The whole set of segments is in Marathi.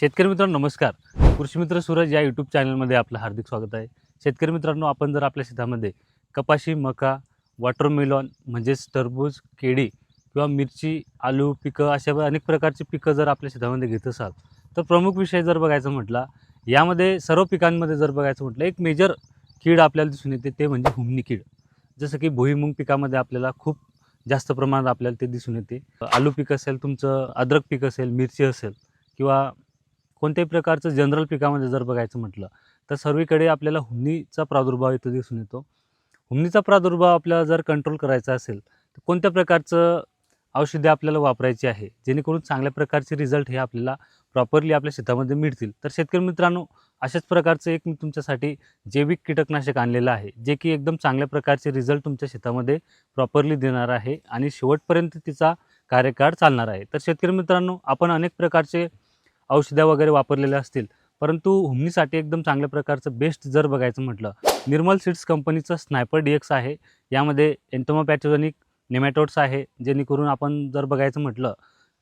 शेतकरी मित्रांनो नमस्कार. कृषीमित्र सूरज या यूट्यूब चॅनलमध्ये आपलं हार्दिक स्वागत आहे. शेतकरी मित्रांनो आपण जर आपल्या शेतामध्ये कपाशी मका वॉटरमेलॉन म्हणजेच टरबूज केळी किंवा मिरची आलू पिकं अशा अनेक प्रकारची पिकं जर आपल्या शेतामध्ये घेत असाल तर प्रमुख विषय जर बघायचं म्हटला यामध्ये सर्व पिकांमध्ये जर बघायचं म्हटलं एक मेजर कीड आपल्याला दिसून येते ते म्हणजे हुमणी कीड. जसं की भुईमुंग पिकामध्ये आपल्याला खूप जास्त प्रमाणात आपल्याला ते दिसून येते. आलू पीक असेल तुमचं अद्रक पीक असेल मिरची असेल किंवा कोणत्याही प्रकारचं जनरल पिकामध्ये जर बघायचं म्हटलं तर सर्वीकडे आपल्याला हुमणीचा प्रादुर्भाव इथं दिसून येतो. हुमणीचा प्रादुर्भाव आपल्याला जर कंट्रोल करायचा असेल तर कोणत्या प्रकारचं औषधे आपल्याला वापरायची आहे? जेणेकरून चांगल्या प्रकारचे रिझल्ट हे आपल्याला प्रॉपरली आपल्या शेतामध्ये मिळतील. तर शेतकरी मित्रांनो अशाच प्रकारचं एक मी तुमच्यासाठी जैविक कीटकनाशक आणलेलं आहे जे की एकदम चांगल्या प्रकारचे रिझल्ट तुमच्या शेतामध्ये प्रॉपरली देणार आहे आणि शेवटपर्यंत तिचा कार्यकाळ चालणार आहे. तर शेतकरी मित्रांनो आपण अनेक प्रकारचे औषधं वगैरे वापरलेल्या असतील. परंतु हुमणीसाठी एकदम चांगल्या प्रकारचं बेस्ट जर बघायचं म्हटलं निर्मल सीड्स कंपनीचं स्नायपर डी एक्स आहे. यामध्ये एन्टोमोपॅथोजेनिक नेमॅटोड्स आहे. जेणेकरून आपण जर बघायचं म्हटलं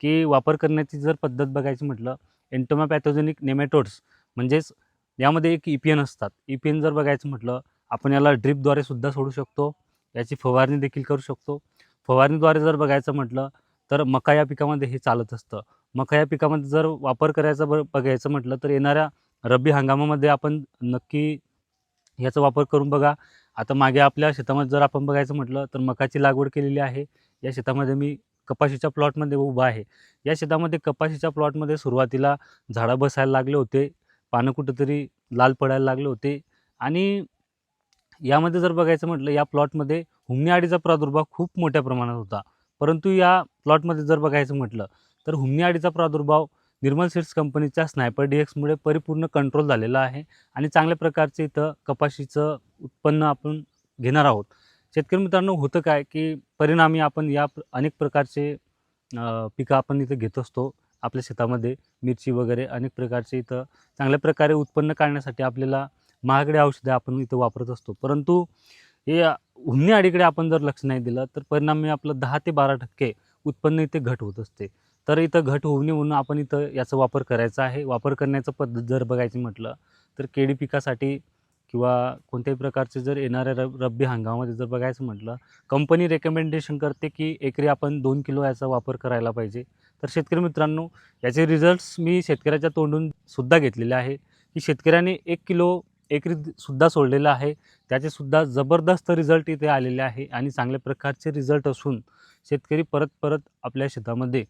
की वापर करण्याची जर पद्धत बघायची म्हटलं एन्टोमोपॅथोजेनिक नेमॅटोड्स म्हणजेच यामध्ये एक ई पी एन असतात. ई पी एन जर बघायचं म्हटलं आपण याला ड्रिपद्वारे सुद्धा सोडू शकतो. याची फवारणी देखील करू शकतो. फवारणीद्वारे जर बघायचं म्हटलं तर मका या पिकामध्ये हे चालत असतं. मका या पिकामध्ये जर वापर करायचा ब बघायचं म्हटलं तर येणाऱ्या रब्बी हंगामामध्ये आपण नक्की याचा वापर करून बघा. आता मागे आपल्या शेतामध्ये जर आपण बघायचं म्हटलं तर मकाची लागवड केलेली आहे. या शेतामध्ये मी कपाशीच्या प्लॉटमध्ये उभा आहे. या शेतामध्ये कपाशीच्या प्लॉटमध्ये सुरुवातीला झाडं बसायला लागले होते. पानं कुठंतरी लाल पडायला लागले होते. आणि यामध्ये जर बघायचं म्हटलं या प्लॉटमध्ये हुमणी आडीचा प्रादुर्भाव खूप मोठ्या प्रमाणात होता. परंतु या प्लॉटमध्ये जर बघायचं म्हटलं तर हुमणी अळीचा प्रादुर्भाव निर्मल सीड्स कंपनीच्या स्नायपर डी एक्समुळे परिपूर्ण कंट्रोल झालेला आहे आणि चांगल्या प्रकारचे इथं कपाशीचं उत्पन्न आपण घेणार आहोत. शेतकरी मित्रांनो होतं काय की परिणामी आपण या अनेक प्रकारचे पिकं आपण इथं घेत असतो. आपल्या शेतामध्ये मिरची वगैरे अनेक प्रकारचे इथं चांगल्या प्रकारे उत्पन्न काढण्यासाठी आपल्याला महागडे औषधे आपण इथं वापरत असतो. परंतु हे हुमणी अडीकडे आपण जर लक्ष नाही दिलं तर परिणामी आपलं दहा ते बारा टक्के उत्पन्न इथे घट होत असते. तर इथं घट होऊ नये म्हणून आपण इथं याचा वापर करायचा आहे. वापर करण्याचं पद्धत जर बघायची म्हटलं तर केळी पिकासाठी किंवा कोणत्याही प्रकारचे जर येणाऱ्या रब रब्बी हंगामामध्ये जर बघायचं म्हटलं कंपनी रेकमेंडेशन करते की एकरी आपण दोन किलो याचा वापर करायला पाहिजे. तर शेतकरी मित्रांनो याचे रिझल्ट्स मी शेतकऱ्याच्या तोंडून सुद्धा घेतलेले आहे. की शेतकऱ्याने एक किलो एकरी सुद्धा सोडलेलं आहे. त्याचेसुद्धा जबरदस्त रिझल्ट इथे आलेले आहे आणि चांगल्या प्रकारचे रिझल्ट असून शेतकरी परत परत आपल्या शेतामध्ये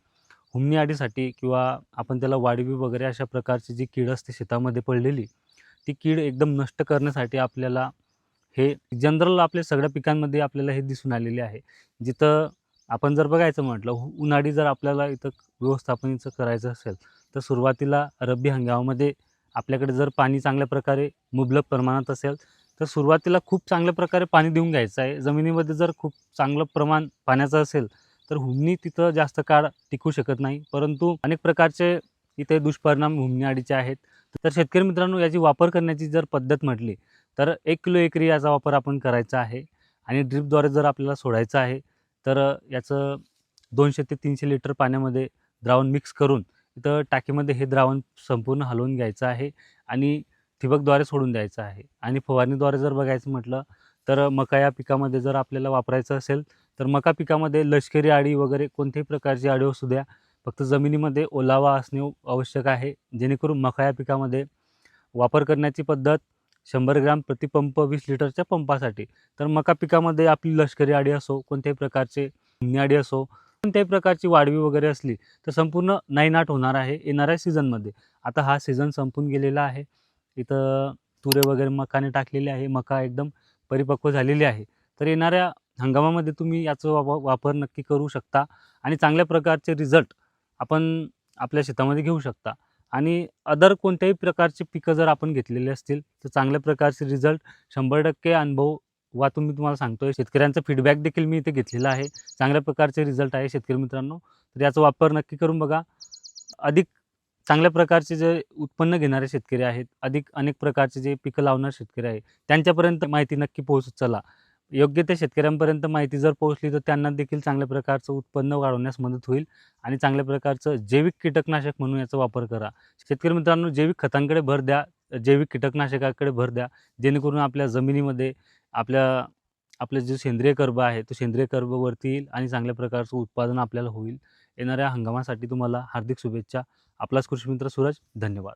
हुमणीआडीसाठी किंवा आपण त्याला वाढवी वगैरे अशा प्रकारची जी कीड असते शेतामध्ये पडलेली ती कीड एकदम नष्ट करण्यासाठी आपल्याला हे जनरल आपल्या सगळ्या पिकांमध्ये आपल्याला हे दिसून आलेले आहे. जिथं आपण जर बघायचं म्हटलं उन्हाळी जर आपल्याला इथं व्यवस्थापनेचं करायचं असेल तर सुरुवातीला रब्बी हंगामामध्ये आपल्याकडे जर पाणी चांगल्या प्रकारे मुबलक प्रमाणात असेल तर सुरुवातीला खूप चांगल्या प्रकारे पाणी देऊन घ्यायचं आहे. जमिनीमध्ये जर खूप चांगलं प्रमाण पाण्याचं असेल तर हुमणी तिथं जास्त काळ टिकू शकत नाही. परंतु अनेक प्रकारचे इथे दुष्परिणाम हुमणी अडीचे आहेत. तर शेतकरी मित्रांनो याची वापर करण्याची जर पद्धत म्हटली तर एक किलो एकरी याचा वापर आपण करायचा आहे. आणि ड्रिपद्वारे जर आपल्याला सोडायचं आहे तर याचं दोनशे ते तीनशे लिटर पाण्यामध्ये द्रावण मिक्स करून इथं टाकीमध्ये हे द्रावण संपूर्ण हलवून घ्यायचं आहे आणि ठिबकद्वारे सोडून द्यायचं आहे. आणि फवारणीद्वारे जर बघायचं म्हटलं तर मका या पिकामध्ये जर आपल्याला वापरायचं असेल तर मका पिकामध्ये लष्करी आळी वगैरे कोणत्याही प्रकारची आळी असू द्या. फक्त जमिनीमध्ये ओलावा असणे आवश्यक आहे. जेणेकरून मका या पिकामध्ये वापर करण्याची पद्धत शंभर ग्राम प्रतिपंप वीस लिटरच्या पंपासाठी. तर मका पिकामध्ये आपली लष्करी आडी असो कोणत्याही प्रकारचे आडी असो कोणत्याही प्रकारची वाढवी वगैरे असली तर संपूर्ण नाईनाट होणार आहे येणाऱ्या सीझनमध्ये. आता हा सीझन संपून गेलेला आहे. इथं तुरे वगैरे मकाने टाकलेले आहे. मका एकदम परिपक्व झालेली आहे. तर येणाऱ्या हंगामामध्ये तुम्ही याचा वाप वापर नक्की करू शकता आणि चांगल्या प्रकारचे रिझल्ट आपण आपल्या शेतामध्ये घेऊ शकता. आणि अदर कोणत्याही प्रकारचे पिकं जर आपण घेतलेले असतील तर चांगल्या प्रकारचे रिझल्ट शंभर टक्के अनुभव वा तुम्ही तुम्हाला सांगतोय. शेतकऱ्यांचा फीडबॅक देखील मी इथे घेतलेला आहे. चांगल्या प्रकारचे रिझल्ट आहे शेतकरी मित्रांनो. तर याचा वापर नक्की करून बघा. अधिक चांगल्या प्रकारचे जे उत्पन्न घेणारे शेतकरी आहेत अधिक अनेक प्रकारचे जे पिकं लावणारे शेतकरी आहेत त्यांच्यापर्यंत माहिती नक्की पोहोचत चला. योग्य त्या शेतकऱ्यांपर्यंत माहिती जर पोहोचली तर त्यांना देखील चांगल्या प्रकारचं उत्पन्न वाढवण्यास मदत होईल आणि चांगल्या प्रकारचं जैविक कीटकनाशक म्हणून याचा वापर करा. शेतकरी मित्रांनो जैविक खतांकडे भर द्या जैविक कीटकनाशकाकडे भर द्या जेणेकरून आपल्या जमिनीमध्ये आपल्या आपलं जे सेंद्रिय कर्ब आहे तो सेंद्रिय कर्बवरती येईल आणि चांगल्या प्रकारचं उत्पादन आपल्याला होईल. येणाऱ्या हंगामासाठी तुम्हाला हार्दिक शुभेच्छा. आपलाच कृषी मित्र सूरज धन्यवाद.